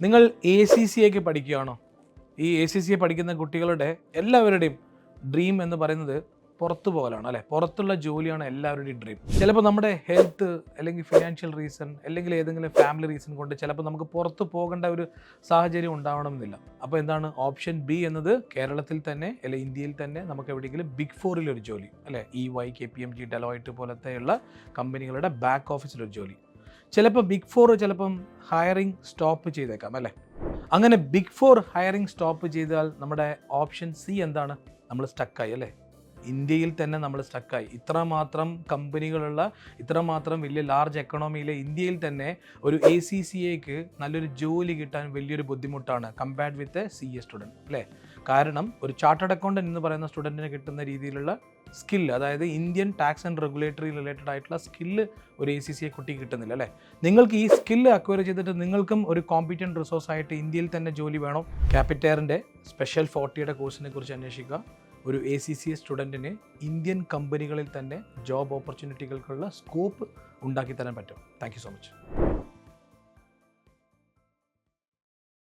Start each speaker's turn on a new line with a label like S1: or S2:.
S1: നിങ്ങൾ A C C എക്ക് പഠിക്കുകയാണോ? ഈ എ സി സി എ പഠിക്കുന്ന കുട്ടികളുടെ എല്ലാവരുടെയും ഡ്രീം എന്ന് പറയുന്നത് പുറത്തു പോകലാണ് അല്ലേ? പുറത്തുള്ള ജോലിയാണ് എല്ലാവരുടെയും ഡ്രീം ചിലപ്പോൾ നമ്മുടെ ഹെൽത്ത് അല്ലെങ്കിൽ ഫിനാൻഷ്യൽ റീസൺ അല്ലെങ്കിൽ ഏതെങ്കിലും ഫാമിലി റീസൺ കൊണ്ട് ചിലപ്പോൾ നമുക്ക് പുറത്തു പോകേണ്ട ഒരു സാഹചര്യം ഉണ്ടാവണമെന്നില്ല. അപ്പോൾ എന്താണ് ഓപ്ഷൻ ബി എന്നത്? കേരളത്തിൽ തന്നെ അല്ലെ ഇന്ത്യയിൽ തന്നെ നമുക്ക് എവിടെയെങ്കിലും ബിഗ് ഫോറിലൊരു ജോലി അല്ലെ? E Y K P M G Deloitte പോലത്തെയുള്ള കമ്പനികളുടെ ബാക്ക് ഓഫീസിലൊരു ജോലി. ചിലപ്പോൾ ബിഗ് ഫോർ ചിലപ്പം ഹയറിംഗ് സ്റ്റോപ്പ് ചെയ്തേക്കാം അല്ലേ? അങ്ങനെ ബിഗ് ഫോർ ഹയറിംഗ് സ്റ്റോപ്പ് ചെയ്താൽ നമ്മുടെ ഓപ്ഷൻ സി എന്താണ്? നമ്മൾ സ്റ്റക്കായി അല്ലേ? ഇന്ത്യയിൽ തന്നെ നമ്മൾ സ്റ്റക്കായി ഇത്രമാത്രം കമ്പനികളുള്ള ഇത്രമാത്രം വലിയ ലാർജ് എക്കണോമിയിലെ ഇന്ത്യയിൽ തന്നെ ഒരു എ സി സി എക്ക് നല്ലൊരു ജോലി കിട്ടാൻ വലിയൊരു ബുദ്ധിമുട്ടാണ് compared with A C A student അല്ലേ കാരണം ഒരു ചാർട്ടേഡ് അക്കൗണ്ടന്റ് എന്ന് പറയുന്ന സ്റ്റുഡന്റിന് കിട്ടുന്ന രീതിയിലുള്ള സ്കില്ല് അതായത് Indian tax and regulatory related ആയിട്ടുള്ള സ്കില്ല് ഒരു എ സി സി എ കുട്ടിക്ക് കിട്ടുന്നില്ല അല്ലേ നിങ്ങൾക്ക് ഈ സ്കില്ല് അക്വയർ ചെയ്തിട്ട് നിങ്ങൾക്കും ഒരു കോമ്പീറ്റന്റ് റിസോഴ്സ് ആയിട്ട് ഇന്ത്യയിൽ തന്നെ ജോലി വേണം. ക്യാപിറ്റയറിന്റെ സ്പെഷ്യൽ ഫോർട്ടിയുടെ കോഴ്സിനെ കുറിച്ച് അന്വേഷിക്കുക. ഒരു എ സി സി എ സ്റ്റുഡന്റിന് ഇന്ത്യൻ കമ്പനികളിൽ തന്നെ ജോബ് ഓപ്പർച്യൂണിറ്റികൾക്കുള്ള സ്കോപ്പ് ഉണ്ടാക്കി തരാൻ പറ്റും. Thank so much